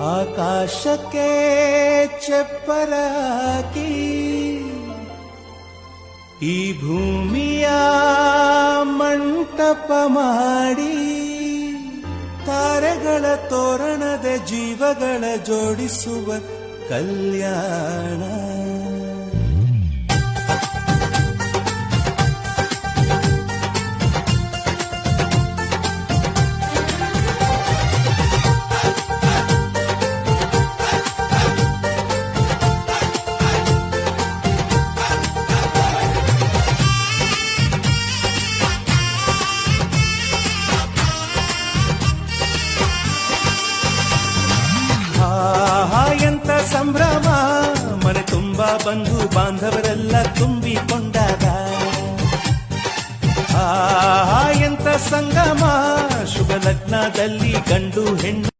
ಆಕಾಶಕ್ಕೆ ಚಪ್ಪರ ಈ ಭೂಮಿಯ ಮಂಟಪ ಮಾಡಿ ತಾರೆಗಳ ತೋರಣದ ಜೀವಗಳ ಜೋಡಿಸುವ ಕಲ್ಯಾಣ. ಸಂಭ್ರಮ ಮನೆ ತುಂಬಾ ಬಂಧು ಬಾಂಧವರೆಲ್ಲ ತುಂಬಿಕೊಂಡಾಗ. ಆ ಎಂತ ಸಂಗಮ ಶುಭ ಲಗ್ನದಲ್ಲಿ ಗಂಡು ಹೆಣ್ಣು